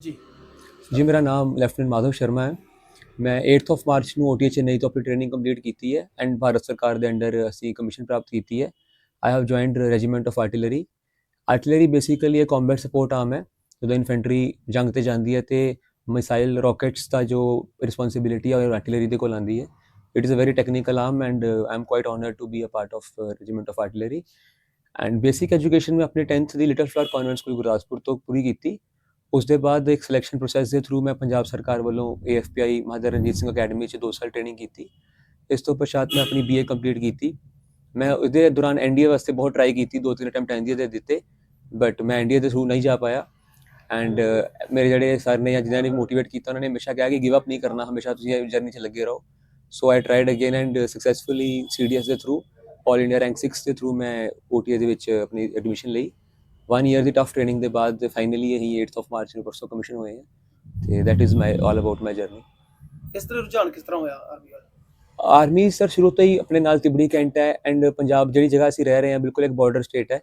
ਜੀ। ਜੀ, ਮੇਰਾ ਨਾਮ ਲੈਫਟੀਨੈਂਟ ਮਾਧਵ ਸ਼ਰਮਾ ਹੈ। ਮੈਂ 8th ਆਫ ਮਾਰਚ ਨੂੰ ਓਟੀਏ ਚੇਨਈ ਤੋਂ ਆਪਣੀ ਟ੍ਰੇਨਿੰਗ ਕੰਪਲੀਟ ਕੀਤੀ ਹੈ ਐਂਡ ਭਾਰਤ ਸਰਕਾਰ ਦੇ ਅੰਡਰ ਅਸੀਂ ਕਮਿਸ਼ਨ ਪ੍ਰਾਪਤ ਕੀਤੀ ਹੈ। I have joined regiment of artillery artillery basically ਇੱਕ ਕੰਬੈਟ ਸਪੋਰਟ ਆਰਮ ਹੈ, ਜਦੋਂ ਇਨਫੈਂਟਰੀ ਜੰਗ ਤੇ ਜਾਂਦੀ ਹੈ ਤੇ ਮਿਸਾਈਲ ਰਾਕੇਟਸ ਦਾ ਜੋ ਰਿਸਪੌਂਸਿਬਿਲਿਟੀ ਹੈ ਉਹ ਆਰਟਿਲਰੀ ਦੇ ਕੋਲ ਆਉਂਦੀ ਹੈ। It is a very technical arm and I am quite honoured to be a part of regiment of artillery and basic education ਮੈਂ ਆਪਣੇ 10th ਦੀ little flower convent school Gurdaspur ਤੋਂ ਪੂਰੀ ਕੀਤੀ। ਉਸ ਦੇ ਬਾਅਦ ਇੱਕ ਸਿਲੈਕਸ਼ਨ ਪ੍ਰੋਸੈਸ ਦੇ ਥਰੂ ਮੈਂ ਪੰਜਾਬ ਸਰਕਾਰ ਵੱਲੋਂ AFPI ਮਹਾਦਰ ਰਣਜੀਤ ਸਿੰਘ ਅਕੈਡਮੀ 'ਚ 2 ਸਾਲ ਟ੍ਰੇਨਿੰਗ ਕੀਤੀ। ਇਸ ਤੋਂ ਪਛਾਤ ਮੈਂ ਆਪਣੀ BA ਕੰਪਲੀਟ ਕੀਤੀ। ਮੈਂ ਉਹਦੇ ਦੌਰਾਨ ਐਨਡੀਏ ਵਾਸਤੇ ਬਹੁਤ ਟਰਾਈ ਕੀਤੀ, ਦੋ ਤਿੰਨ ਅਟੈਂਪਟ ਐਨਡੀਏ ਦੇ ਦਿੱਤੇ ਬਟ ਮੈਂ ਐਨਡੀਏ ਦੇ ਥਰੂ ਨਹੀਂ ਜਾ ਪਾਇਆ। ਐਂਡ ਮੇਰੇ ਜਿਹੜੇ ਸਰ ਨੇ ਜਾਂ ਜਿਨ੍ਹਾਂ ਨੇ ਮੋਟੀਵੇਟ ਕੀਤਾ, ਉਹਨਾਂ ਨੇ ਹਮੇਸ਼ਾ ਕਿਹਾ ਕਿ ਗਿਵ ਅਪ ਨਹੀਂ ਕਰਨਾ, ਹਮੇਸ਼ਾ ਤੁਸੀਂ ਜਰਨੀ 'ਚ ਲੱਗੇ ਰਹੋ। So I tried again and successfully CDS ਦੇ ਥਰੂ ਆਲ ਇੰਡੀਆ ਰੈਂਕ 6 ਦੇ ਥਰੂ ਮੈਂ OTA ਦੇ ਵਿੱਚ ਆਪਣੀ ਐਡਮਿਸ਼ਨ ਲਈ। 1 ਇਅਰ ਦੀ ਟਫ ਟ੍ਰੇਨਿੰਗ ਦੇ ਬਾਅਦ ਫਾਈਨਲੀ ਅਸੀਂ 8th ਆਫ ਮਾਰਚ ਨੂੰ ਪਰਸੋਂ ਕਮਿਸ਼ਨ ਹੋਏ ਹਾਂ ਤੇ that is my all about my journey ਇਸ ਤਰ੍ਹਾਂ ਰੁਝਾਨ ਕਿਸ ਤਰ੍ਹਾਂ ਹੋਇਆ ਆਰਮੀ ਵੱਲ? ਆਰਮੀ ਸਰ ਸ਼ੁਰੂ ਤੋਂ ਹੀ ਆਪਣੇ ਨਾਲ ਤਿਬੜੀ ਕੈਂਟ ਹੈ ਐਂਡ ਪੰਜਾਬ ਜਿਹੜੀ ਜਗ੍ਹਾ ਅਸੀਂ ਰਹਿ ਰਹੇ ਹਾਂ ਬਿਲਕੁਲ ਇੱਕ ਬਾਰਡਰ ਸਟੇਟ ਹੈ।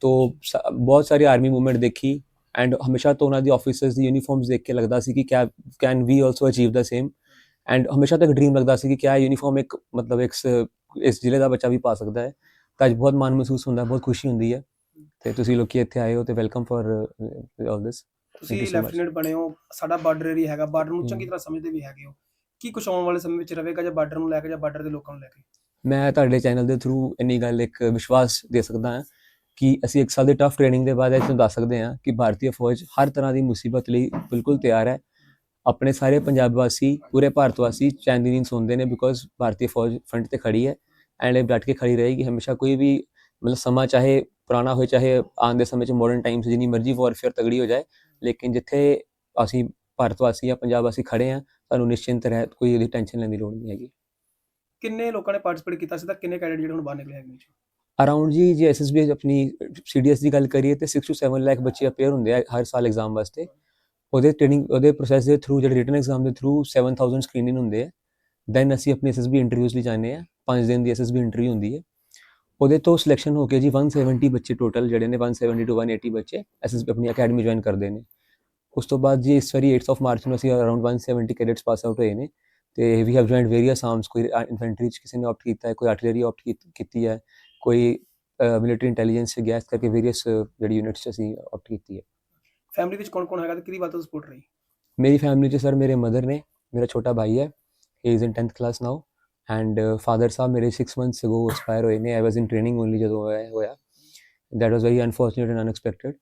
ਤੋਂ ਬਹੁਤ ਸਾਰੀ ਆਰਮੀ ਮੂਵਮੈਂਟ ਦੇਖੀ ਐਂਡ ਹਮੇਸ਼ਾ ਤੋਂ ਉਹਨਾਂ ਦੀ ਆਫੀਸਰਸ ਦੀ ਯੂਨੀਫਾਰਮਸ ਦੇਖ ਕੇ ਲੱਗਦਾ ਸੀ ਕਿ can we also achieve the same and ਹਮੇਸ਼ਾ ਤੋਂ ਇੱਕ ਡ੍ਰੀਮ ਲੱਗਦਾ ਸੀ ਕਿ ਕਿਆ ਯੂਨੀਫਾਰਮ ਇੱਕ ਮਤਲਬ ਇੱਕ ਇਸ ਜ਼ਿਲ੍ਹੇ ਦਾ ਬੱਚਾ ਵੀ ਪਾ ਸਕਦਾ ਹੈ। ਤਾਂ ਅੱਜ ਬਹੁਤ ਮਾਣ ਮਹਿਸੂਸ ਹੁੰਦਾ ਬਹੁਤ ਖੁਸ਼ੀ ਹੁੰਦੀ ਹੈ। ਤੇ ਤੁਸੀਂ ਲੋਕੀ ਇੱਥੇ ਆਏ ਹੋ ਤੇ ਵੈਲਕਮ ਫॉर ਆਲ ਦਿਸ ਤੁਸੀਂ. ਲੈਫਟੀਨੈਂਟ ਬਣੇ ਹੋ ਸਾਡਾ ਬਾਰਡਰ ਏਰੀਆ ਹੈਗਾ ਬਾਰਡਰ ਨੂੰ ਚੰਗੀ। ਤਰ੍ਹਾਂ ਸਮਝਦੇ ਵੀ ਹੈਗੇ ਹੋ। ਕੀ ਕੁਝ ਆਉਣ ਵਾਲੇ ਸਮੇਂ ਵਿੱਚ ਰਹੇਗਾ ਜਾਂ ਬਾਰਡਰ ਨੂੰ ਲੈ ਕੇ ਜਾਂ ਬਾਰਡਰ ਦੇ ਲੋਕਾਂ ਨੂੰ ਲੈ ਕੇ? ਮੈਂ ਤੁਹਾਡੇ ਚੈਨਲ ਦੇ ਥਰੂ ਇੰਨੀ ਗੱਲ ਇੱਕ ਵਿਸ਼ਵਾਸ ਦੇ ਸਕਦਾ ਹਾਂ ਕਿ ਅਸੀਂ ਇੱਕ ਸਾਲ ਦੀ ਟਫ ਟ੍ਰੇਨਿੰਗ ਦੇ ਬਾਅਦ ਇਹ ਤੁਹਾਨੂੰ ਦੱਸ ਸਕਦੇ ਹਾਂ ਕਿ ਭਾਰਤੀ ਫੌਜ ਹਰ ਤਰ੍ਹਾਂ ਦੀ ਮੁਸੀਬਤ ਲਈ ਬਿਲਕੁਲ ਤਿਆਰ ਹੈ। ਆਪਣੇ ਸਾਰੇ ਪੰਜਾਬ ਵਾਸੀ ਪੂਰੇ ਭਾਰਤ ਵਾਸੀ ਚੈਨ ਦੀ ਨੀਂਦ ਸੌਂਦੇ ਨੇ ਬਿਕੋਜ਼ ਭਾਰਤੀ ਫੌਜ ਫਰੰਟ ਤੇ ਖੜੀ ਹੈ। ਐਂਡ ਇਹ ਡਟ ਕੇ ਖੜੀ ਰਹੇਗੀ। ਹਮੇਸ਼ਾ ਕੋਈ ਵੀ ਮਤਲਬ ਸਮਾਂ ਚਾਹੇ ਪੁਰਾਣਾ ਹੋਏ ਚਾਹੇ ਆਉਣ ਦੇ ਸਮੇਂ ਚ ਮਾਡਰਨ ਟਾਈਮਸ ਜਿੰਨੀ ਮਰਜ਼ੀ ਵਾਰਫੇਅਰ ਤਗੜੀ ਹੋ ਜਾਏ ਲੇਕਿਨ ਜਿੱਥੇ ਅਸੀਂ ਭਾਰਤ ਵਾਸੀ ਜਾਂ ਪੰਜਾਬ ਵਾਸੀ ਖੜੇ ਹਾਂ ਸਾਨੂੰ ਨਿਸ਼ਚਿੰਤ ਰਹਿ ਕੋਈ ਉਹਦੀ ਟੈਨਸ਼ਨ ਲੈਣ ਦੀ ਲੋੜ ਨਹੀਂ ਹੈਗੀ। ਕਿੰਨੇ ਲੋਕਾਂ ਨੇ ਪਾਰਟਿਸਿਪੇਟ ਕੀਤਾ ਸੀ ਤਾਂ ਕਿੰਨੇ ਕੈਡਟ ਜਿਹੜੇ ਹੁਣ ਬਾਹਰ ਨਿਕਲੇ ਹੈਗੇ ਜੀ? ਅਰਾਊਂਡ ਜੀ ਜੇ ਐਸਐਸਬੀ ਆਪਣੀ ਸੀਡੀਐਸ ਦੀ ਗੱਲ ਕਰੀਏ ਤੇ 6 ਤੋਂ 7 ਲੱਖ ਬੱਚੇ ਅਪੇਅਰ ਹੁੰਦੇ ਆ ਹਰ ਸਾਲ ਐਗਜ਼ਾਮ ਵਾਸਤੇ। ਉਹਦੇ ਟ੍ਰੇਨਿੰਗ ਉਹਦੇ ਪ੍ਰੋਸੈਸ ਦੇ ਥਰੂ ਜਿਹੜੇ ਰਿਟਨ ਐਗਜ਼ਾਮ ਦੇ ਥਰੂ 7000 ਸਕਰੀਨਿੰਗ ਹੁੰਦੇ ਆ। ਦੈਨ ਅਸੀਂ ਆਪਣੀ ਐਸਐਸਬੀ ਇੰਟਰਵਿਊਜ਼ ਲਈ ਜਾਂਦੇ ਆ। 5 ਦਿਨ ਦੀ ਐਸਐਸਬੀ ਇੰਟਰਵਿਊ ਹੁੰਦੀ ਹੈ। ਉਹਦੇ ਤੋਂ ਸਿਲੈਕਸ਼ਨ ਹੋ ਕੇ ਜੀ 170 ਬੱਚੇ ਟੋਟਲ ਜਿਹੜੇ ਨੇ 170 ਟੂ 180 ਬੱਚੇ ਐਸਐਸਬੀ ਆਪਣੀ ਅਕੈਡਮੀ ਜੁਆਇਨ ਕਰਦੇ ਨੇ। ਉਸ ਤੋਂ ਬਾਅਦ ਜੀ ਇਸ ਵਾਰੀ 8th ਆਫ ਮਾਰਚ ਨੂੰ ਅਸੀਂ ਅਰਾਊਂਡ 170 ਕੈਡੇਟਸ ਪਾਸ ਆਊਟ ਹੋਏ ਨੇ ਤੇ we have joined various arms ਕੋਈ ਇਨਫੈਂਟਰੀ ਚ ਕਿਸੇ ਨੇ ਆਪਟ ਕੀਤਾ ਹੈ ਕੋਈ ਆਰਟਿਲਰੀ ਆਪਟ ਕੀਤੀ ਹੈ ਕੋਈ ਮਿਲਟਰੀ ਇੰਟੈਲੀਜੈਂਸ ਗੈਸ ਕਰਕੇ ਵੇਰੀਅਸ ਜਿਹੜੀ ਯੂਨਿਟਸ 'ਚ ਅਸੀਂ ਆਪਟ ਕੀਤੀ ਹੈ। ਫੈਮਿਲੀ ਵਿੱਚ ਕੌਣ ਕੌਣ ਹੈਗਾ ਤੇ ਕਿਹਦੀ ਵੱਧ ਤੋਂ ਸਪੋਰਟ ਰਹੀ? ਮੇਰੀ ਫੈਮਿਲੀ 'ਚ ਸਰ ਮੇਰੇ ਮਦਰ ਨੇ ਮੇਰਾ ਛੋਟਾ ਭਾਈ ਹੈ he is in 10th class now and father ਸਾਹਿਬ ਮੇਰੇ 6 ਮੰਥਸ ਅਗੋ ਐਕਸਪਾਇਰ ਹੋਏ ਨੇ ਆਈ ਵਾਸ ਇਨ ਟ੍ਰੇਨਿੰਗ ਓਨਲੀ ਜਦੋਂ ਹੋਇਆ ਹੋਇਆ. That was very unfortunate and unexpected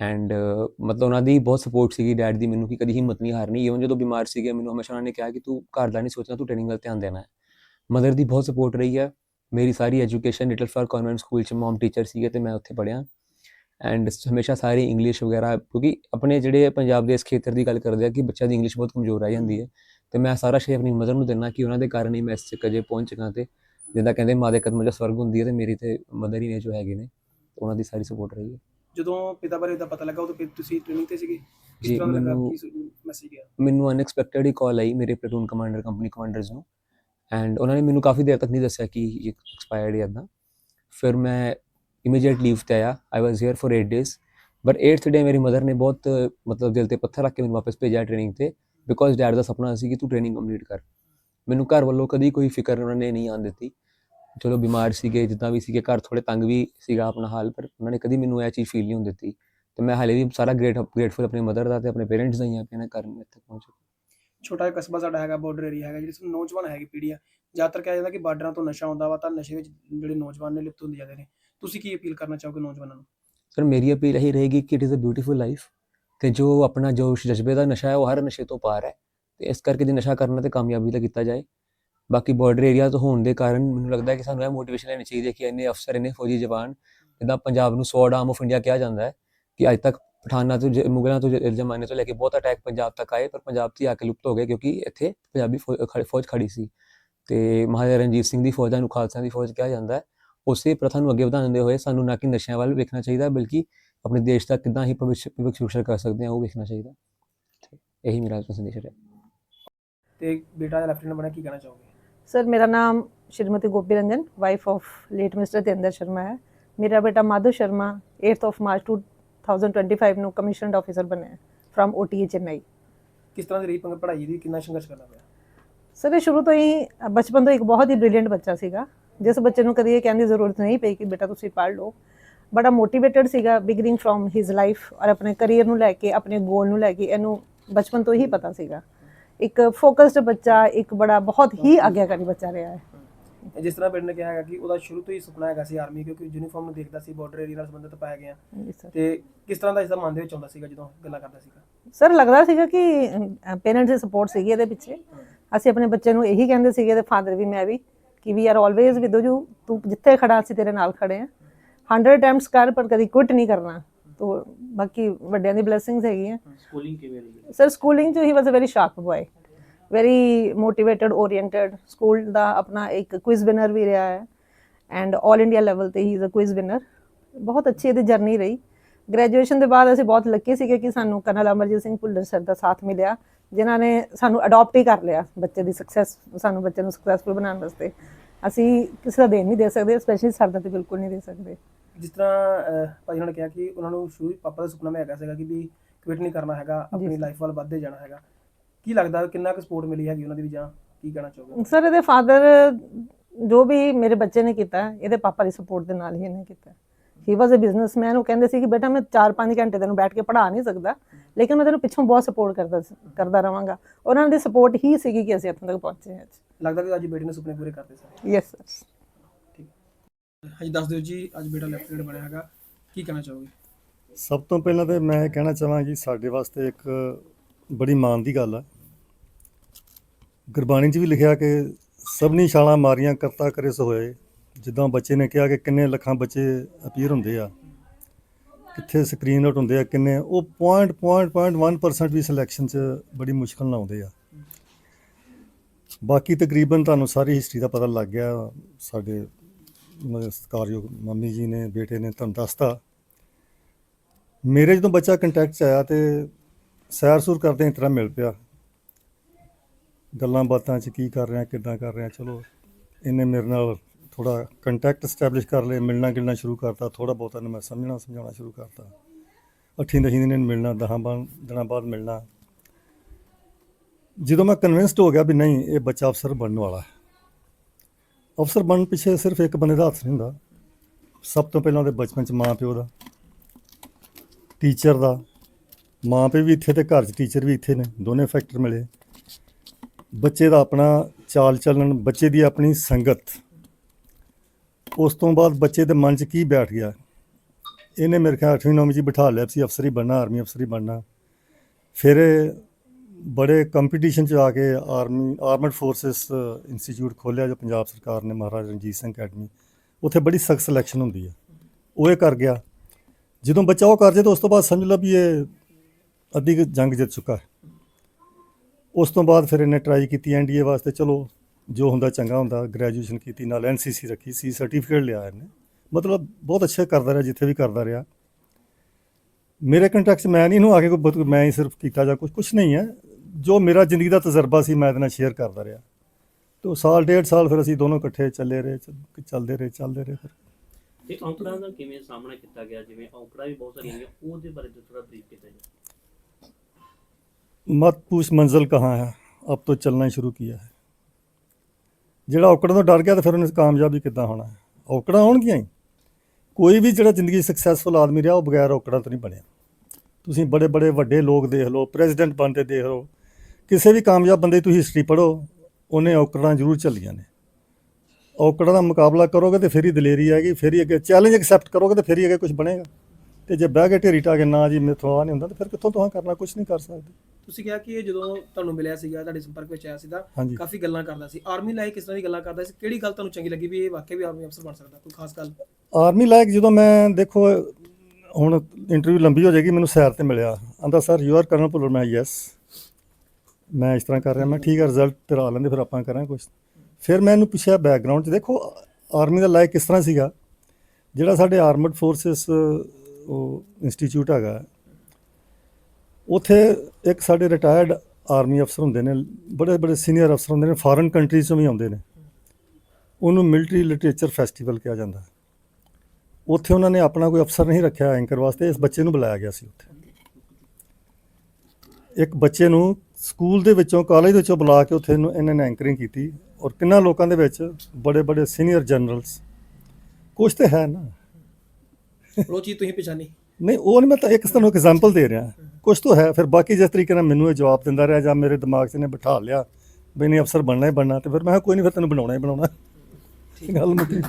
and ਮਤਲਬ ਉਹਨਾਂ ਦੀ ਬਹੁਤ ਸਪੋਰਟ ਸੀਗੀ ਡੈਡ ਦੀ ਮੈਨੂੰ ਕਿ ਕਦੀ ਹਿੰਮਤ ਨਹੀਂ ਹਾਰਨੀ। ਇਵਨ ਜਦੋਂ ਬਿਮਾਰ ਸੀਗੇ, ਮੈਨੂੰ ਹਮੇਸ਼ਾ ਉਹਨਾਂ ਨੇ ਕਿਹਾ ਕਿ ਤੂੰ ਘਰ ਦਾ ਨਹੀਂ ਸੋਚਣਾ, ਤੂੰ ਟ੍ਰੇਨਿੰਗ ਵੱਲ ਧਿਆਨ ਦੇਣਾ। ਹੈ ਮਦਰ ਦੀ ਬਹੁਤ ਸਪੋਰਟ ਰਹੀ ਹੈ ਮੇਰੀ ਸਾਰੀ education little flower convent school ਚ ਮਮ ਟੀਚਰ ਸੀਗੇ ਤੇ ਮੈਂ ਉੱਥੇ ਪੜ੍ਹਿਆ। ਐਂਡ ਹਮੇਸ਼ਾ ਸਾਰੀ ਇੰਗਲਿਸ਼ ਵਗੈਰਾ, ਕਿਉਂਕਿ ਆਪਣੇ ਜਿਹੜੇ ਪੰਜਾਬ ਦੇ ਇਸ ਖੇਤਰ ਦੀ ਗੱਲ ਕਰਦੇ ਆ ਕਿ ਬੱਚਿਆਂ ਦੀ ਇੰਗਲਿਸ਼ ਬਹੁਤ ਕਮਜ਼ੋਰ ਰਹਿ ਜਾਂਦੀ ਹੈ। ਤੇ ਮੈਂ ਸਾਰਾ ਸ਼ੇ ਆਪਣੀ ਮਦਰ ਨੂੰ ਦੇਣਾ ਕਿ ਉਹਨਾਂ ਦੇ ਕਾਰਨ ਹੀ ਮੈਂ ਇਸ ਅਜੇ ਪਹੁੰਚ ਚੁੱਕਾ ਤੇ ਜਿੱਦਾਂ ਕਹਿੰਦੇ ਮਾਂ ਦੇ ਕਦਮਾਂ 'ਚ ਸਵਰਗ ਹੁੰਦੀ ਹੈ ਤੇ ਮੇਰੀ ਤੇ ਮਦਰ ਹੀ ਨੇ ਜੋ ਹੈਗੇ ਨੇ ਉਹਨਾਂ ਦੀ ਸਾਰੀ ਸਪੋਰਟ ਰਹੀ ਹੈ। ਜਦੋਂ ਪਿਤਾ ਬਾਰੇ ਦਾ ਪਤਾ ਲੱਗਾ ਉਦੋਂ ਤੁਸੀਂ ਟ੍ਰੇਨਿੰਗ ਤੇ ਸੀਗੇ? ਜੀ, ਮੈਨੂੰ- ਮੈਸੇਜ ਗਿਆ? ਮੈਨੂੰ ਅਨਐਕਸਪੈਕਟਡ ਹੀ ਕਾਲ ਆਈ ਮੇਰੇ ਪਲਟੂਨ ਕਮਾਂਡਰ ਕੰਪਨੀ ਕਮਾਂਡਰਸ ਨੂੰ ਐਂਡ ਉਹਨਾਂ ਨੇ ਮੈਨੂੰ ਕਾਫੀ ਦੇਰ ਤੱਕ ਨਹੀਂ ਦੱਸਿਆ ਕਿ ਇਹ ਐਕਸਪਾਇਰਡ ਹੈ ਇੱਦਾਂ ਫਿਰ ਮੈਂ ਇਮੀਡੀਏਟ ਲੀਵ ਤੇ ਆਇਆ I was here for 8 days but 8th day ਮੇਰੀ ਮਦਰ ਨੇ ਬਹੁਤ ਮਤਲਬ ਦਿਲ ਤੇ ਪੱਥਰ ਰੱਖ ਕੇ ਮੈਨੂੰ ਵਾਪਸ ਭੇਜਿਆ ਟ੍ਰੇਨਿੰਗ ਤੇ ਬਿਕੋਜ਼ ਡੈਡ ਦਾ ਸੁਪਨਾ ਸੀ ਕਿ ਤੂੰ ਟ੍ਰੇਨਿੰਗ ਕੰਪਲੀਟ ਕਰ। ਮੈਨੂੰ ਘਰ ਵੱਲੋਂ ਕਦੀ ਕੋਈ ਫਿਕਰ ਉਹਨਾਂ ਨੇ ਨਹੀਂ ਆਉਣ ਦਿੱਤੀ। ਚਲੋ ਬਿਮਾਰ ਸੀਗੇ ਜਿੱਦਾਂ ਵੀ ਸੀਗੇ ਘਰ ਥੋੜੇ ਤੰਗ ਵੀ ਸੀਗਾ ਆਪਣਾ ਹਾਲ ਪਰ ਉਹਨਾਂ ਨੇ ਕਦੀ ਮੈਨੂੰ ਇਹ ਚੀਜ਼ ਫੀਲ ਨਹੀਂ ਹੋਣ ਦਿੱਤੀ। ਤੇ ਮੈਂ ਹਾਲੇ ਵੀ ਸਾਰਾ ਗ੍ਰੇਟ ਗ੍ਰੇਟਫੁਲ ਆਪਣੇ ਮਦਰ ਦਾ ਤੇ ਆਪਣੇ ਪੇਰੈਂਟਸ ਦਾ ਹੀ ਹਾਂ ਕਿ ਇਹਨਾਂ ਕਾਰਨ ਇੱਥੇ ਪਹੁੰਚ ਛੋਟਾ ਜਿਹਾ ਕਸਬਾ ਸਾਡਾ ਹੈਗਾ ਬਾਰਡਰ ਏਰੀਆ ਹੈਗਾ ਜਿਹੜੀ ਨੌਜਵਾਨ ਹੈਗੀ ਪੀੜ੍ਹੀ ਆ। ਜ਼ਿਆਦਾਤਰ ਕਿਹਾ ਜਾਂਦਾ ਕਿ ਬਾਰਡਰਾਂ ਤੋਂ ਨਸ਼ਾ ਆਉਂਦਾ ਵਾ ਤਾਂ ਨਸ਼ੇ ਵਿੱਚ ਜਿਹੜੇ ਨੌਜਵਾਨ ਨੇ ਲਿਪਤ ਹੁੰਦੇ ਜਾਂਦੇ ਨੇ। ਤੁਸੀਂ ਕੀ ਅਪੀਲ ਕਰਨਾ ਚਾਹੋਗੇ ਨੌਜਵਾਨਾਂ ਨੂੰ? ਸਰ ਮੇਰੀ ਅਪੀਲ ਇਹੀ ਰਹੇਗੀ ਕਿ it is a beautiful life ਤੇ ਜੋ ਆਪਣਾ ਜੋ ਜਜ਼ਬੇ ਦਾ ਨਸ਼ਾ ਹੈ, ਉਹ ਹਰ ਨਸ਼ੇ ਤੋਂ ਪਾਰ ਹੈ ਤੇ ਇਸ ਕਰਕੇ ਜੇ ਨਸ਼ਾ ਕਰਨਾ ਤੇ ਕਾਮਯਾਬੀ ਦਾ ਕੀਤਾ ਜਾਏ। ਬਾਕੀ ਬਾਰਡਰ ਏਰੀਆ ਤੋਂ ਹੋਣ ਦੇ ਕਾਰਨ ਮੈਨੂੰ ਲੱਗਦਾ ਹੈ ਕਿ ਸਾਨੂੰ ਇਹ ਮੋਟੀਵੇਸ਼ਨ ਲੈਣੀ ਚਾਹੀਦੀ ਹੈ ਕਿ ਇੰਨੇ ਅਫਸਰ, ਇੰਨੇ ਫੌਜੀ ਜਵਾਨ ਜਿੱਦਾਂ ਪੰਜਾਬ ਨੂੰ ਸਵਾਰਡ ਆਰਮ ਆਫ ਇੰਡੀਆ ਕਿਹਾ ਜਾਂਦਾ ਹੈ ਕਿ ਅੱਜ ਤੱਕ ਪਠਾਨਾਂ ਤੋਂ ਜ- ਮੁਗਲਾਂ ਤੋਂ ਜ਼ਮਾਨੇ ਤੋਂ ਲੈ ਕੇ ਬਹੁਤ ਅਟੈਕ ਪੰਜਾਬ ਤੱਕ ਆਏ, ਪਰ ਪੰਜਾਬ 'ਚ ਹੀ ਆ ਕੇ ਲੁਪਤ ਹੋ ਗਏ ਕਿਉਂਕਿ ਇੱਥੇ ਪੰਜਾਬੀ ਫੌ- ਫੌਜ ਖੜੀ ਸੀ। ਤੇ ਮਹਾਰਾਜਾ ਰਣਜੀਤ ਸਿੰਘ ਦੀ ਫੌਜਾਂ ਨੂੰ ਖਾਲਸਾ ਦੀ ਫੌਜ ਕਿਹਾ ਜਾਂਦਾ ਹੈ। ਉਸੇ ਪ੍ਰਥਾ ਨੂੰ ਅੱਗੇ ਵਧਾਉਂਦੇ ਹੋਏ ਸਾਨੂੰ ਨਾ ਕਿ ਨਸ਼ਿਆਂ ਵੱਲ ਵੇਖਣਾ ਚਾਹੀਦਾ, ਬਲਕਿ ਆਪਣੇ ਦੇਸ਼ ਦਾ ਕਿੱਦਾਂ ਹੀ ਭਵਿੱਖ ਭਵਿੱਖ ਸੁਰੱਖਿਆ ਕਰ ਸਕਦੇ ਆ ਉਹ ਵੇਖਣਾ ਚਾਹੀਦਾ। ਇਹੀ ਮੇਰਾ ਸੰਦੇਸ਼ ਹੈ। ਤੇ ਬੇਟਾ ਦਾ ਲੈਫਟੀਨੈਂਟ ਬਣਾ ਕੀ ਕਹਿਣਾ ਚਾਹੋਗੇ? ਸਰ ਮੇਰਾ ਨਾਮ Shrimati Gopi Ranjan wife of late mister ਤੇਂਦਰ Sharma ਹੈ। ਮੇਰਾ ਬੇਟਾ Madhav Sharma 8th of March 2025 ਨੂੰ ਕਮਿਸ਼ਨਡ ਆਫੀਸਰ ਬਣਿਆ ਫਰਮ ਓਟੀਏ ਚੇਨਈ ਕਿਸ ਤਰ੍ਹਾਂ ਦੀ ਰਹੀ ਪੰਗ ਪੜ੍ਹਾਈ ਦੀ ਕਿੰਨਾ ਸੰਘਰਸ਼ ਕਰਨਾ ਪਿਆ? ਸਰ ਇਹ ਸ਼ੁਰੂ ਤੋਂ ਹੀ ਬਚਪਨ ਤੋਂ ਇੱਕ ਬਹੁਤ ਹੀ ਬ੍ਰਿਲੀਅੰਟ ਬੱਚਾ ਸੀਗਾ। ਜਿਸ ਬੱਚੇ ਨੂੰ ਕਦੀ ਇਹ ਕਹਿਣ ਦੀ ਜ਼ਰੂਰਤ ਨਹੀਂ ਪਈ ਕਿ ਬੇਟਾ ਤੁਸੀਂ ਪੜ੍ਹ ਲਓ। ਬੜਾ ਮੋਟੀਵੇਟਡ ਸੀਗਾ ਬਿਗਨਿੰਗ ਫਰੋਮ ਹਿਸ ਲਾਈਫ ਔਰ ਆਪਣੇ ਕੈਰੀਅਰ ਨੂੰ ਲੈ ਕੇ ਆਪਣੇ ਗੋਲ ਨੂੰ ਲੈ ਕੇ ਇਹਨੂੰ ਬਚਪਨ ਤੋਂ ਹੀ ਪਤਾ ਸੀਗਾ। ਇੱਕ ਫੋਕਸਡ ਬੱਚਾ ਇੱਕ ਬੜਾ ਬਹੁਤ ਹੀ ਆਗਿਆਕਾਰੀ ਬੱਚਾ ਰਿਹਾ ਹੈ। ਜਿਸ ਤਰ੍ਹਾਂ ਬੇਟੇ ਨੇ ਕਿਹਾ ਹੈਗਾ ਕਿ ਉਹਦਾ ਸ਼ੁਰੂ ਤੋਂ ਹੀ ਸੁਪਨਾ ਹੈਗਾ ਸੀ ਆਰਮੀ ਕਿਉਂਕਿ ਯੂਨੀਫਾਰਮ ਨੂੰ ਦੇਖਦਾ ਸੀ ਬਾਰਡਰ ਏਰੀਆ ਨਾਲ ਸੰਬੰਧਿਤ ਪਾਇਆ ਗਿਆ। ਤੇ ਕਿਸ ਤਰ੍ਹਾਂ ਦਾ ਇਸ ਦਾ ਮਨ ਦੇ ਵਿੱਚ ਆਉਂਦਾ ਸੀਗਾ ਜਦੋਂ ਗੱਲਾਂ ਕਰਦਾ ਸੀਗਾ? ਸਰ ਲੱਗਦਾ ਸੀਗਾ ਕਿ ਪੇਰੈਂਟਸ ਦੀ ਸਪੋਰਟ ਸੀਗੀ ਇਹਦੇ ਪਿੱਛੇ। ਅਸੀਂ ਆਪਣੇ ਬੱਚੇ ਨੂੰ ਇਹੀ ਕਹਿੰਦੇ ਸੀਗੇ ਤੇ ਫਾਦਰ ਵੀ ਮੈਂ ਵੀ ਕਿ we are always with you ਤੂੰ ਜਿੱਥੇ ਖੜਾ ਅਸੀਂ ਤੇਰੇ ਨਾਲ ਖੜੇ ਆ 100 ਅਟੈਂਪਟਸ ਕਰ ਪਰ ਕਦੀ ਕੁਇਟ ਨਹੀਂ ਕਰਨਾ। ਤੋ ਬਾਕੀ ਵੱਡਿਆਂ ਦੀ ਬਲੇਸਿੰਗਸ ਹੈਗੀਆਂ। ਸਕੂਲਿੰਗ ਕਿਵੇਂ ਰਹੀ ਸਰ ਸਕੂਲਿੰਗ ਚ he was a very sharp boy very motivated oriented school ਦਾ ਆਪਣਾ ਇੱਕ ਕੁਇਜ਼ ਵਿਨਰ ਵੀ ਰਿਹਾ ਹੈ। ਐਂਡ 올 ਇੰਡੀਆ ਲੈਵਲ ਤੇ he is a quiz winner ਬਹੁਤ ਅੱਛੀ ਇਹਦੀ ਜਰਨੀ ਰਹੀ। ਗ੍ਰੈਜੂਏਸ਼ਨ ਦੇ ਬਾਅਦ ਅਸੀਂ ਬਹੁਤ ਲੱਕੀ ਸੀਗੇ ਕਿ ਸਾਨੂੰ ਕਰਨਲ ਅਮਰਜੀਤ ਸਿੰਘ ਭੁੱਲਰ ਸਰ ਦਾ ਸਾਥ ਮਿਲਿਆ ਜਿਨ੍ਹਾਂ ਨੇ ਸਾਨੂੰ ਅਡਾਪਟ ਹੀ ਕਰ ਲਿਆ ਬੱਚੇ ਦੀ ਸਕਸੈਸ ਸਾਨੂੰ ਬੱਚੇ ਨੂੰ ਸਕਸੈਸਫੁਲ ਬਣਾਉਣ ਵਾਸਤੇ। ਅਸੀਂ ਕਿਸੇ ਦਾ ਦੇਣ ਨਹੀਂ ਦੇ ਸਕਦੇ ਸਪੈਸ਼ਲੀ ਸਰ ਦਾ ਤੇ ਬਿਲਕੁਲ ਨਹੀਂ ਦੇ ਸਕਦੇ। ਜਿਸ ਤਰ੍ਹਾਂ ਭਾਈ ਉਹਨਾਂ ਨੇ ਕਿਹਾ ਕਿ ਉਹਨਾਂ ਨੂੰ ਸ਼ੁਰੂ ਪਾਪਾ ਦਾ ਸੁਪਨਾ ਮੈਂ ਹੈਗਾ ਸੀਗਾ ਕਿ ਵੀ ਕੁਇਟ ਨਹੀਂ ਕਰਨਾ ਹੈਗਾ ਆਪਣੀ. ਲਾਈਫ ਵੱਲ ਵੱਧਦੇ ਜਾਣਾ ਹੈਗਾ। ਕੀ ਲੱਗਦਾ ਕਿੰਨਾ ਕੁ ਸਪੋਰਟ ਮਿਲੀ ਹੈਗੀ ਉਹਨਾਂ ਦੀ ਵੀ ਜਾਂ ਕੀ ਕਹਿਣਾ ਚਾਹੋਗੇ? ਸਰ ਇਹਦੇ ਫਾਦਰ ਜੋ ਵੀ ਮੇਰੇ ਬੱਚੇ ਨੇ ਕੀਤਾ ਇਹਦੇ ਪਾਪਾ ਦੀ ਸਪੋਰਟ ਦੇ ਨਾਲ ਹੀ ਇਹਨੇ ਕੀਤਾ। ਹੀ ਵਾਸ ਅ ਬਿਜ਼ਨਸਮੈਨ ਉਹ ਕਹਿੰਦੇ ਸੀ ਕਿ ਬੇਟਾ ਮੈਂ 4-5 ਘੰਟੇ ਤੈਨੂੰ ਬੈਠ ਕੇ ਪੜ੍ਹਾ ਨਹੀਂ ਸਕਦਾ ਲੇਕਿਨ ਮੈਂ ਤੈਨੂੰ ਪਿੱਛੋਂ ਬਹੁਤ ਸਪੋਰਟ ਕਰਦਾ ਕਰਦਾ ਰਵਾਂਗਾ ਉਹਨਾਂ ਦੀ ਸਪੋਰਟ ਹੀ ਸੀਗੀ ਕਿ ਅਸੀਂ ਇੱਥੋਂ ਤੱਕ ਪਹੁੰਚੇ ਹਾਂ ਲੱਗਦਾ ਕਿ ਅੱਜ ਬੇਟੇ ਨੇ ਸੁਪਨੇ ਪੂਰੇ ਕਰਤੇ ਸਰ। ਯੈਸ ਸਰ ਹਾਂਜੀ ਦੱਸ ਦਿਓ ਜੀ ਅੱਜ ਬੇਟਾ ਲੈਫਟੀਨੈਂਟ ਬਣਿਆ ਹੈਗਾ। ਕੀ ਕਹਿਣਾ ਚਾਹੋਗੇ? ਸਭ ਤੋਂ ਪਹਿਲਾਂ ਤੇ ਮੈਂ ਕਹਿਣਾ ਚਾਹਾਂ ਕਿ ਸਾਡੇ ਵਾਸਤੇ ਇੱਕ ਬੜੀ ਮਾਣ ਦੀ ਗੱਲ ਆ। ਗੁਰਬਾਣੀ 'ਚ ਵੀ ਲਿਖਿਆ ਕਿ ਸਭਨੀ ਛਾਲਾਂ ਮਾਰੀਆਂ ਕਰਤਾ ਕਰੇ ਸੋ ਹੋਏ। ਜਿੱਦਾਂ ਬੱਚੇ ਨੇ ਕਿਹਾ ਕਿ ਕਿੰਨੇ ਲੱਖਾਂ ਬੱਚੇ ਅਪੀਅਰ ਹੁੰਦੇ ਆ, ਕਿੱਥੇ ਸਕਰੀਨ ਆਊਟ ਹੁੰਦੇ ਆ, ਕਿੰਨੇ, ਉਹ ਪੁਆਇੰਟ ਪੁਆਇੰਟ ਪੁਆਇੰਟ 1% ਵੀ ਸਿਲੈਕਸ਼ਨ 'ਚ ਬੜੀ ਮੁਸ਼ਕਲ ਨਾਲ ਆਉਂਦੇ ਆ। ਬਾਕੀ ਤਕਰੀਬਨ ਤੁਹਾਨੂੰ ਸਾਰੀ ਹਿਸਟਰੀ ਦਾ ਪਤਾ ਲੱਗ ਗਿਆ, ਸਾਡੇ ਮਤਲਬ ਮੰਮੀ ਜੀ ਨੇ, ਬੇਟੇ ਨੇ ਤੁਹਾਨੂੰ ਦੱਸਤਾ। ਮੇਰੇ ਜਦੋਂ ਬੱਚਾ ਕੰਟੈਕਟ 'ਚ ਆਇਆ ਤੇ ਸੈਰ ਸੂਰ ਕਰਦੇ ਇਸ ਤਰ੍ਹਾਂ ਮਿਲ ਪਿਆ। ਗੱਲਾਂ ਬਾਤਾਂ 'ਚ ਕੀ ਕਰ ਰਿਹਾ, ਕਿੱਦਾਂ ਕਰ ਰਿਹਾ, ਚਲੋ, ਇਹਨੇ ਮੇਰੇ ਨਾਲ ਥੋੜਾ ਕੰਟੈਕਟ ਸਟੈਬਲਿਸ਼ ਕਰ ਲਏ, ਮਿਲਣਾ ਗਿਲਣਾ ਸ਼ੁਰੂ ਕਰਤਾ ਥੋੜਾ ਬਹੁਤਾ ਨੂੰ ਮੈਂ ਸਮਝਣਾ ਸਮਝਾਉਣਾ ਸ਼ੁਰੂ ਕਰਤਾ। ਅੱਠੀਂ ਦਹੀਂ ਦਿਨ ਮਿਲਣਾ ਦਹਾਂ ਬਾਅਦ ਦਿਨਾਂ ਬਾਅਦ ਮਿਲਣਾ। ਜਦੋਂ ਮੈਂ ਕਨਵਿੰਸਡ ਹੋ ਗਿਆ ਵੀ ਨਹੀਂ, ਇਹ ਬੱਚਾ ਅਫਸਰ ਬਣਨ ਵਾਲਾ ਹੈ। ਅਫਸਰ ਬਣਨ ਪਿੱਛੇ ਸਿਰਫ ਇੱਕ ਬੰਦੇ ਦਾ ਹੱਥ ਨਹੀਂ ਹੁੰਦਾ। ਸਭ ਤੋਂ ਪਹਿਲਾਂ ਉਹਦੇ ਬਚਪਨ 'ਚ ਮਾਂ ਪਿਓ ਦਾ ਟੀਚਰ ਦਾ। ਮਾਂ ਪਿਓ ਵੀ ਇੱਥੇ ਤੇ ਘਰ 'ਚ ਟੀਚਰ ਵੀ ਇੱਥੇ ਨੇ, ਦੋਨੇ ਫੈਕਟਰ ਮਿਲੇ। ਬੱਚੇ ਦਾ ਆਪਣਾ ਚਾਲ ਚੱਲਣ ਬੱਚੇ ਦੀ ਆਪਣੀ ਸੰਗਤ। ਉਸ ਤੋਂ ਬਾਅਦ ਬੱਚੇ ਦੇ ਮਨ 'ਚ ਕੀ ਬੈਠ ਗਿਆ? ਇਹਨੇ ਮੇਰੇ ਖਿਆਲ 8ਵੀਂ 9ਵੀਂ 'ਚ ਬਿਠਾ ਲਿਆ ਸੀ ਅਫਸਰ ਹੀ ਬਣਨਾ ਆਰਮੀ ਅਫਸਰ ਹੀ ਬਣਨਾ। ਫਿਰ ਬੜੇ ਕੰਪੀਟੀਸ਼ਨ 'ਚ ਆ ਕੇ ਆਰਮੀ ਆਰਮਡ ਫੋਰਸਸ ਇੰਸਟੀਚਿਊਟ ਖੋਲ੍ਹਿਆ ਜੋ ਪੰਜਾਬ ਸਰਕਾਰ ਨੇ, ਮਹਾਰਾਜਾ ਰਣਜੀਤ ਸਿੰਘ ਅਕੈਡਮੀ ਉੱਥੇ ਬੜੀ ਸਖਤ ਸਿਲੈਕਸ਼ਨ ਹੁੰਦੀ ਹੈ ਉਹ ਇਹ ਕਰ ਗਿਆ। ਜਦੋਂ ਬੱਚਾ ਉਹ ਕਰ ਜੇ ਤਾਂ ਉਸ ਤੋਂ ਬਾਅਦ ਸਮਝ ਲਓ ਵੀ ਇਹ ਅੱਧੀ ਕੁ ਜੰਗ ਜਿੱਤ ਚੁੱਕਾ ਹੈ। ਉਸ ਤੋਂ ਬਾਅਦ ਫਿਰ ਇਹਨੇ ਟਰਾਈ ਕੀਤੀ ਐਨਡੀਏ ਵਾਸਤੇ, ਚਲੋ ਜੋ ਹੁੰਦਾ ਚੰਗਾ ਹੁੰਦਾ ਗ੍ਰੈਜੂਏਸ਼ਨ ਕੀਤੀ ਨਾਲ ਐਨਸੀਸੀ ਰੱਖੀ ਸੀ ਸਰਟੀਫਿਕੇਟ ਲਿਆ ਇਹਨੇ। ਮਤਲਬ ਬਹੁਤ ਅੱਛਾ ਕਰਦਾ ਰਿਹਾ ਜਿੱਥੇ ਵੀ ਕਰਦਾ ਰਿਹਾ। ਮੇਰੇ ਕੰਟੈਕਟ ਮੈਂ ਨਹੀਂ ਇਹਨੂੰ ਆ ਕੇ ਕੋਈ ਮੈਂ ਹੀ ਸਿਰਫ ਕੀਤਾ ਜਾਂ ਕੁਝ ਕੁਝ ਨਹੀਂ ਹੈ। ਜੋ ਮੇਰਾ ਜ਼ਿੰਦਗੀ ਦਾ ਤਜਰਬਾ ਸੀ ਮੈਂ ਇਹਦੇ ਨਾਲ ਸ਼ੇਅਰ ਕਰਦਾ ਰਿਹਾ। ਤੋ ਸਾਲ ਡੇਢ ਸਾਲ ਫਿਰ ਅਸੀਂ ਦੋਨੋਂ ਇਕੱਠੇ ਚੱਲੇ ਰਹੇ ਚੱਲਦੇ ਰਹੇ ਚੱਲਦੇ ਰਹੇ ਫਿਰ। ਤੇ ਔਂਕੜਾਂ ਦਾ ਕਿਵੇਂ ਸਾਹਮਣਾ ਕੀਤਾ ਗਿਆ? ਜਿਵੇਂ ਔਂਕੜਾ ਵੀ ਬਹੁਤ ਸਾਰੀਆਂ ਨੇ ਉਹਦੇ ਬਾਰੇ ਥੋੜਾ ਬਰੀਫ ਕੀਤਾ ਜੀ ਮਤ ਪੂਛ ਮੰਜ਼ਲ ਕਹਾਂ ਹੈ? ਅਬ ਤੋ ਚੱਲਣਾ ਸ਼ੁਰੂ ਕੀਆ ਹੈ। ਜਿਹੜਾ ਔਕੜਾਂ ਤੋਂ ਡਰ ਗਿਆ ਤਾਂ ਫਿਰ ਉਹਨੇ ਕਾਮਯਾਬੀ ਕਿੱਦਾਂ ਹੋਣਾ? ਔਕੜਾਂ ਆਉਣਗੀਆਂ ਹੀ। ਕੋਈ ਵੀ ਜਿਹੜਾ ਜ਼ਿੰਦਗੀ ਸਕਸੈਸਫੁਲ ਆਦਮੀ ਰਿਹਾ, ਉਹ ਬਗੈਰ ਔਕੜਾਂ ਤੋਂ ਨਹੀਂ ਬਣਿਆ। ਤੁਸੀਂ ਬੜੇ ਬੜੇ ਵੱਡੇ ਲੋਕ ਦੇਖ ਲਓ ਪ੍ਰੈਜ਼ੀਡੈਂਟ ਬਣਦੇ ਦੇਖ ਲਓ। ਕਿਸੇ ਵੀ ਕਾਮਯਾਬ ਬੰਦੇ ਦੀ ਤੁਸੀਂ ਹਿਸਟਰੀ ਪੜ੍ਹੋ, ਉਹਨੇ ਔਕੜਾਂ ਜ਼ਰੂਰ ਝੱਲੀਆਂ ਨੇ। ਔਕੜਾਂ ਦਾ ਮੁਕਾਬਲਾ ਕਰੋਗੇ ਤੇ ਫਿਰ ਹੀ ਦਲੇਰੀ ਆਏਗੀ, ਫਿਰ ਹੀ ਅੱਗੇ ਚੈਲੰਜ ਐਕਸੈਪਟ ਕਰੋਗੇ ਤੇ ਫਿਰ ਹੀ ਅੱਗੇ ਕੁਝ ਬਣੇਗਾ। ਤੇ ਜੇ ਬਹਿ ਕੇ ਢੇਰੀ ਟਾ ਕੇ ਨਾ ਜੀ ਮੇਥੋਂ ਆ ਨਹੀਂ ਹੁੰਦਾ ਤੇ ਫਿਰ ਕਿੱਥੋਂ ਤੁਹਾਂ ਕਰਨਾ? ਕੁਝ ਨਹੀਂ ਕਰ ਸਕਦੇ। ਤੁਸੀਂ ਕਿਹਾ ਕਿ ਇਹ ਜਦੋਂ ਤੁਹਾਨੂੰ ਮਿਲਿਆ ਸੀਗਾ ਤੁਹਾਡੇ ਸੰਪਰਕ ਵਿੱਚ ਆਇਆ ਸੀਗਾ ਹਾਂਜੀ। ਕਾਫੀ ਗੱਲਾਂ ਕਰਦਾ ਸੀ। ਆਰਮੀ ਲਾਈਕ ਕਿਸ ਤਰ੍ਹਾਂ ਦੀ ਗੱਲਾਂ ਕਰਦਾ ਸੀ? ਕਿਹੜੀ ਗੱਲ ਤੁਹਾਨੂੰ ਚੰਗੀ ਲੱਗੀ ਵੀ ਇਹ ਵਾਕਈ ਵੀ ਆਰਮੀ ਅਫਸਰ ਬਣ ਸਕਦਾ? ਕੋਈ ਖਾਸ ਗੱਲ? ਆਰਮੀ ਲਾਇਕ ਜਦੋਂ ਮੈਂ ਦੇਖੋ ਹੁਣ ਇੰਟਰਵਿਊ ਲੰਬੀ ਹੋ ਜਾਏਗੀ ਮੈਨੂੰ ਸੈਰ ਤੇ ਮਿਲਿਆ। ਆਂਦਾ sir you are colonel Bhullar ਮੈਂ ਯੈਸ ਮੈਂ ਇਸ ਤਰ੍ਹਾਂ ਕਰ ਰਿਹਾ ਮੈਂ ਠੀਕ ਹੈ ਰਿਜ਼ਲਟ ਤੇਰਾ ਆ ਲੈਂਦੇ ਫਿਰ ਆਪਾਂ ਕਰਾਂਗੇ ਕੁਝ ਫਿਰ ਮੈਂ ਇਹਨੂੰ ਪੁੱਛਿਆ ਬੈਕਗ੍ਰਾਉਂਡ 'ਚ ਦੇਖੋ ਆਰਮੀ ਦਾ ਲਾਇਕ ਕਿਸ ਤਰ੍ਹਾਂ ਸੀਗਾ? ਜਿਹੜਾ ਸਾਡੇ ਆਰਮਡ ਫੋਰਸਸ ਉਹ ਇੰਸਟੀਚਿਊਟ ਹੈਗਾ। ਉਥੇ ਇੱਕ ਸਾਡੇ ਰਿਟਾਇਰਡ ਆਰਮੀ ਅਫਸਰ ਹੁੰਦੇ ਨੇ, ਬੜੇ ਬੜੇ ਸੀਨੀਅਰ ਅਫਸਰ ਹੁੰਦੇ ਨੇ ਫੋਰਨ ਕੰਟਰੀਜ਼ ਤੋਂ ਵੀ ਆਉਂਦੇ ਨੇ। ਉਹਨੂੰ ਮਿਲਟਰੀ ਲਿਟਰੇਚਰ ਫੈਸਟੀਵਲ ਕਿਹਾ ਜਾਂਦਾ। ਹੈ ਉੱਥੇ ਉਹਨਾਂ ਨੇ ਆਪਣਾ ਕੋਈ ਅਫਸਰ ਨਹੀਂ ਰੱਖਿਆ ਐਂਕਰ ਵਾਸਤੇ, ਇਸ ਬੱਚੇ ਨੂੰ ਬੁਲਾਇਆ ਗਿਆ ਸੀ ਉੱਥੇ। ਇੱਕ ਬੱਚੇ ਨੂੰ ਸਕੂਲ ਦੇ ਵਿੱਚੋਂ ਕਾਲਜ ਦੇ ਵਿੱਚੋਂ ਬੁਲਾ ਕੇ ਉੱਥੇ ਇਹਨਾਂ ਨੇ ਐਂਕਰਿੰਗ ਕੀਤੀ। ਔਰ ਕਿੰਨਾ ਲੋਕਾਂ ਦੇ ਵਿੱਚ ਬੜੇ ਬੜੇ ਸੀਨੀਅਰ ਜਨਰਲਸ ਕੁਛ ਤੇ ਹੈ ਨਾ। ਉਹ ਚੀਜ਼ ਤੁਸੀਂ ਪਛਾਣੀ। ਨਹੀਂ ਉਹ ਨਹੀਂ ਮੈਂ ਤਾਂ ਇੱਕ ਤੁਹਾਨੂੰ ਐਗਜ਼ਾਮਪਲ ਦੇ ਰਿਹਾ। ਕੁਛ ਤਾਂ ਹੈ ਫਿਰ ਬਾਕੀ ਜਿਸ ਤਰੀਕੇ ਨਾਲ ਮੈਨੂੰ ਇਹ ਜਵਾਬ ਦਿੰਦਾ ਰਿਹਾ ਜਾਂ ਮੇਰੇ ਦਿਮਾਗ 'ਚ ਨੇ ਬਿਠਾ ਲਿਆ ਵੀ ਨਹੀਂ ਅਫਸਰ ਬਣਨਾ ਹੀ ਬਣਨਾ ਤੇ ਫਿਰ ਮੈਂ ਕਿਹਾ ਕੋਈ ਨਹੀਂ ਫਿਰ ਤੈਨੂੰ ਬਣਾਉਣਾ ਹੀ ਬਣਾਉਣਾ। ਗੱਲ ਮੁੱਕੀ।